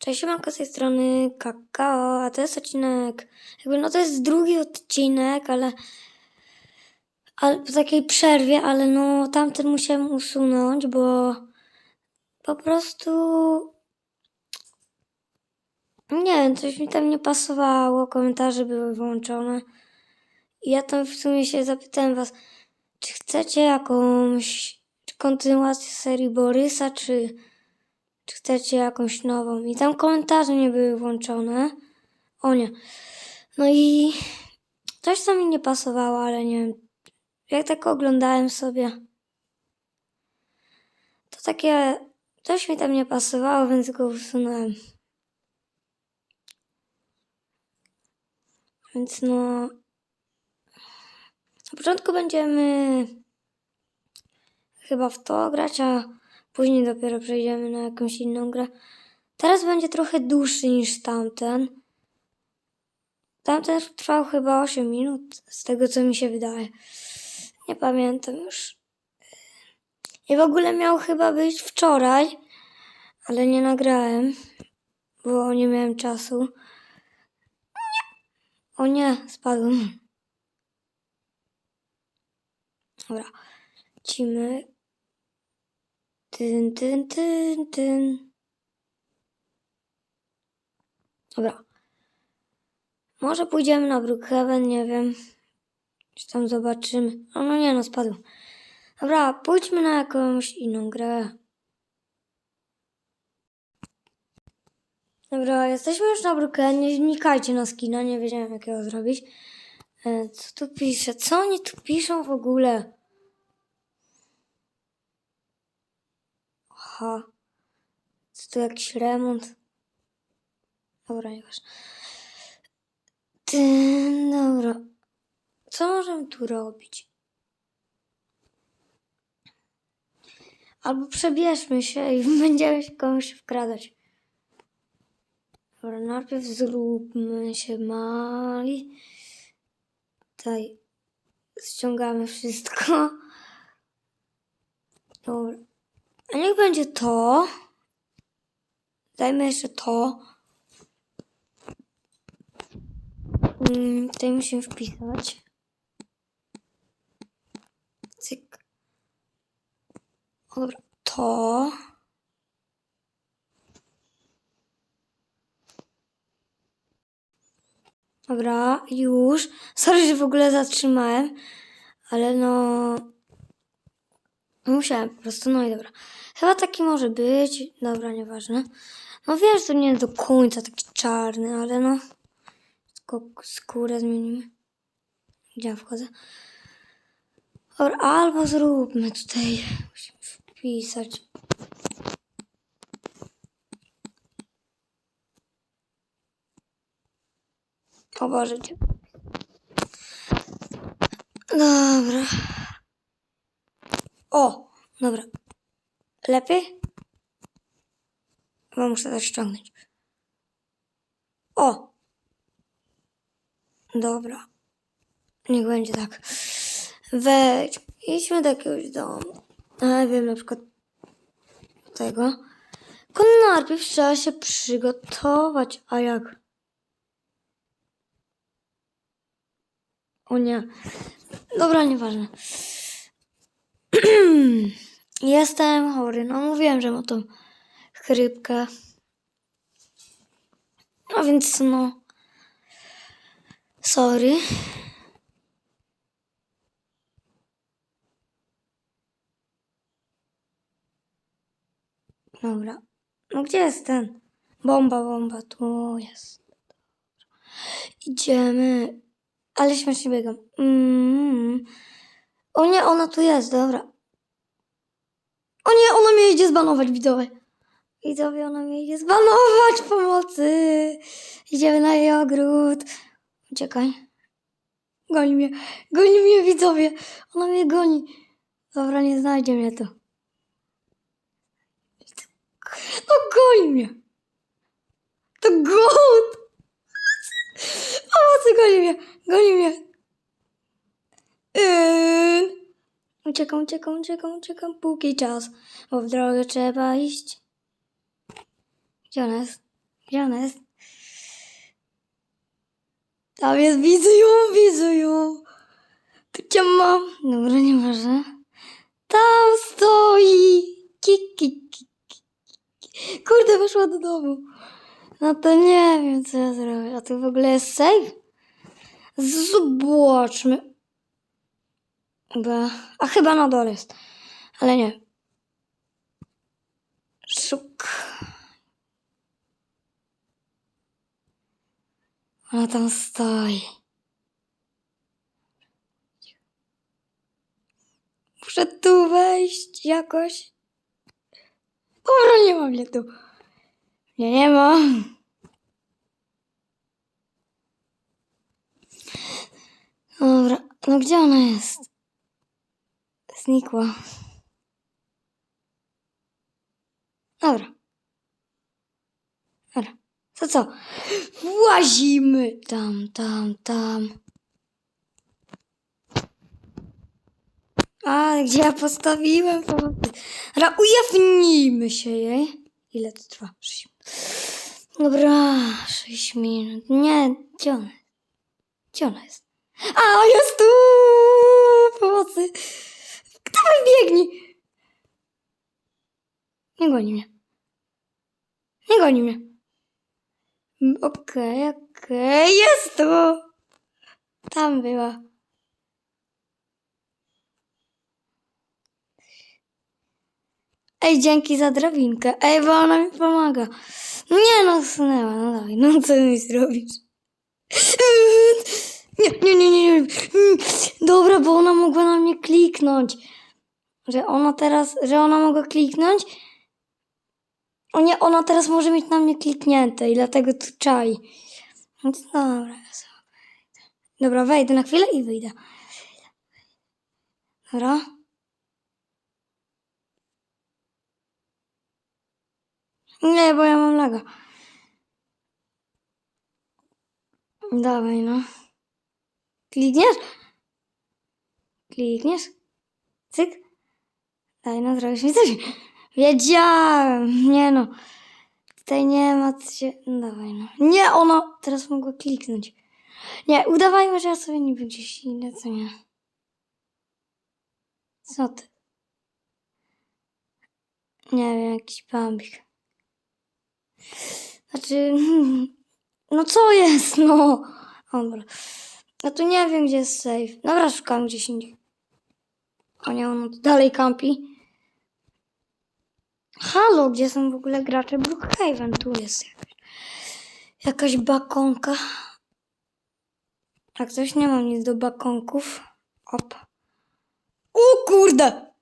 Cześć, siemanko z tej strony Kakao, a to jest odcinek, jakby no to jest drugi odcinek, ale, ale po takiej przerwie, ale no tamten musiałem usunąć, bo po prostu nie wiem, coś mi tam nie pasowało, komentarze były włączone i ja tam w sumie się zapytałem was, czy chcecie jakąś kontynuację serii Borysa, czy czy chcecie jakąś nową. I tam komentarze nie były włączone. O nie. No i coś co mi nie pasowało, ale nie wiem. Jak tak oglądałem sobie, to takie coś mi tam nie pasowało, więc go usunąłem. Więc no. Na początku będziemy chyba w to grać, a później dopiero przejdziemy na jakąś inną grę. Teraz będzie trochę dłuższy niż tamten. Tamten trwał chyba 8 minut, z tego co mi się wydaje. Nie pamiętam już. I w ogóle miał chyba być wczoraj, ale nie nagrałem, bo nie miałem czasu. O nie, spadłem. Dobra, lecimy. Tyn, tyn, tyn, tyn. Dobra. Może pójdziemy na Brookhaven, nie wiem. Czy tam zobaczymy. O, no nie no, spadł. Dobra, pójdźmy na jakąś inną grę. Dobra, jesteśmy już na Brookhaven. Nie wnikajcie na skina, nie wiedziałem jakiego zrobić. E, Co tu pisze? Co oni tu piszą w ogóle? Aha. Co tu jakiś remont? Dobra, nieważne. Ty, dobra. Co możemy tu robić? Albo przebierzmy się i będziemy się komuś wkradać. Dobra, najpierw zróbmy się mali. Tutaj ściągamy wszystko. Dobra. A niech będzie to. Dajmy jeszcze to. Mm, Tutaj musimy wpisać. Cyk. O, dobra. To. Dobra, już. Sorry, że w ogóle zatrzymałem, ale no. Musiałem po prostu, no i dobra. Chyba taki może być. Dobra, nieważne. No wiem, że to nie do końca taki czarny, ale no. Tylko skórę zmienimy. Gdzie ja wchodzę? Dobra, albo zróbmy tutaj. Musimy wpisać. O Boże? Dobra. O, dobra. Lepiej? Chyba muszę też ściągnąć. O! Dobra. Niech będzie tak. Wejdź. Idźmy do jakiegoś domu. A wiem, na przykład tego. Tylko trzeba się przygotować. A jak? O nie. Dobra, nieważne. Jestem chory. No mówiłem, że mam tą chrypkę. No więc no. Sorry. Dobra. No gdzie jest ten? Bomba, bomba. Tu jest. Idziemy. Ale śmiesznie biegam. Mm. O nie, ona tu jest, dobra. O nie, ona mnie idzie zbanować, widzowie. Widzowie, ona mnie idzie zbanować pomocy. Idziemy na jej ogród. Uciekaj. Goni mnie. Goni mnie, widzowie. Ona mnie goni. Dobra, nie znajdzie mnie tu. No goni mnie. To głód. Pomocy, goni mnie. Goni mnie. Yy. Uciekam, uciekam, uciekam, uciekam, póki czas, bo w drogę trzeba iść. Gdzie ona jest? Gdzie ona jest? Tam jest, widzę ją, widzę ją. Tu cię mam. Dobra, nie może. Tam stoi. Ki, ki, ki, ki, ki. Kurde, weszła do domu. No to nie wiem, co ja zrobię. A tu w ogóle jest safe? Zobaczmy. Chyba, a chyba na dole jest. Ale nie. Szuk. Ona tam stoi. Muszę tu wejść jakoś. Dobra, nie mam mnie tu. Nie, nie mam. Dobra, no gdzie ona jest? Znikła. Dobra. Dobra. To co? Włazimy tam, tam, tam. A, gdzie ja postawiłem? Dobra, ujawnijmy się jej. Ile to trwa? 6 minut. Dobra, 6 minut. Nie, gdzie ona jest? Gdzie ona jest? A, jest tu! Pomocy! Dawaj, biegnij! Nie goni mnie. Nie goni mnie. Okej, okej, jest tu! Tam była. Ej, dzięki za drabinkę. Ej, bo ona mi pomaga. Nie no, sunęła, no dawaj, no co mi zrobisz? Nie, nie, nie, nie, nie. Dobra, bo ona mogła na mnie kliknąć. Że ona teraz, że ona mogła kliknąć. O nie, ona teraz może mieć na mnie kliknięte i dlatego tu czai. Dobra. Dobra, wejdę na chwilę i wyjdę. Dobra. Nie, bo ja mam laga. Dawaj, no. Klikniesz? Klikniesz? Cyk. Daj, no zrobisz mi coś. Wiedziałem. Nie no. Tutaj nie ma co się... No dawaj, no. Nie, ona teraz mogła kliknąć. Nie, udawajmy, że ja sobie niby gdzieś idę, co nie. Co ty? Nie wiem, jakiś bambik. Znaczy... No co jest, no? Dobra. No tu nie wiem, gdzie jest safe. Dobra, szukam gdzieś indziej. O nie, tu dalej kampi. Halo, gdzie są w ogóle gracze Brookhaven? Tu jest jakaś, jakaś bakonka. Jak coś nie mam nic do bakonków. Op. O kurde!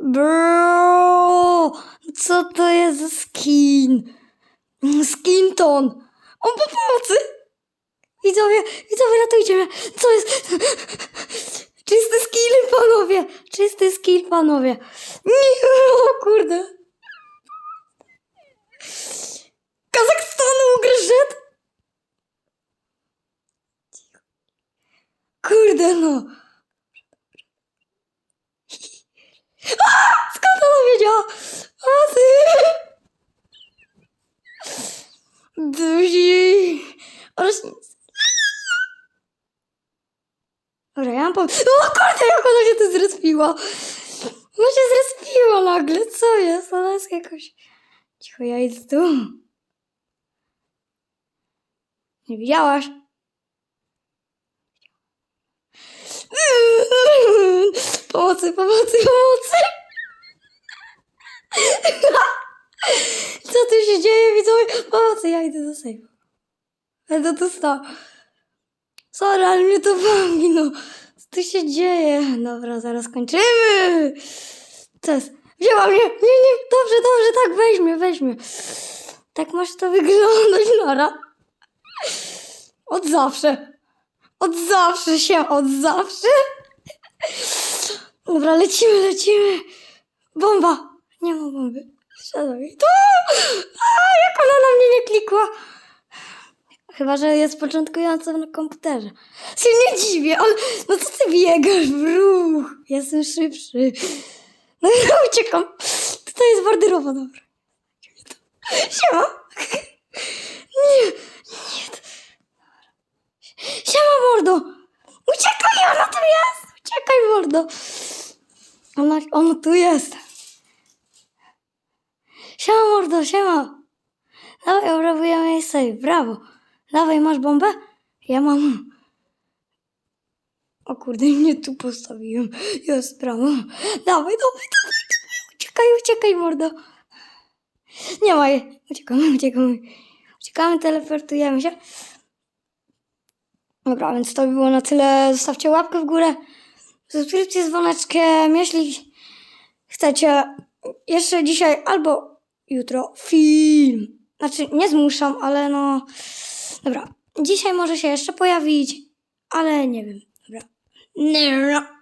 Bro! Co to jest za skin? Skinton! On po pomocy! Widzowie, widzowie, ratujcie mnie! Co jest? Skill, panowie! Czysty skill, panowie! Nie, o kurde! Kazachstanu Grzyt! Kurde no! A! Skąd ona wiedziała? A ty! Duzi! Oraz pomysł. O kurde, jak ona się tu zrespiła! Ona się zrespiła nagle, co jest? Ona jest jakoś... Cicho, ja idę tu. Nie widziałaś? Pomocy, pomocy, pomocy! Co tu się dzieje, widzowie? Pomocy, ja idę do sejfu. Będę tu stał. Sorry, ale mnie to bawi, no. Tu się dzieje? Dobra, zaraz kończymy. Co jest? Wzięła mnie. Nie, nie, dobrze, dobrze, tak, weźmie, weźmie. Tak masz to wyglądać, Nora. Od zawsze. Od zawsze się, od zawsze. Dobra, lecimy, lecimy. Bomba. Nie ma bomby. Siadaj. Tu! A, jak ona na mnie nie klikła. Chyba, że jest początkująca na komputerze. Się nie dziwię, no co ty biegasz w ruch? Jestem szybszy. No ja uciekam. Tutaj jest borderowa, dobra. Siema! Nie, nie. Siema, mordo! Uciekaj, ona tu jest! Uciekaj, mordo! Ona, ona tu jest. Siema, mordo, siema! Dawaj, obrabujemy jej safe, brawo! Dawaj, masz bombę? Ja mam. O kurde, mnie tu postawiłem. Jest, brawo. Dawaj, dawaj, dawaj, dawaj. Uciekaj, uciekaj, mordo. Nie ma jej. Uciekamy, uciekamy. Uciekamy, teleportujemy się. Dobra, więc to by było na tyle. Zostawcie łapkę w górę, subskrypcję z dzwoneczkiem, jeśli chcecie jeszcze dzisiaj albo jutro film. Znaczy, nie zmuszam, ale no... Dobra, dzisiaj może się jeszcze pojawić, ale nie wiem. Dobra. Nie.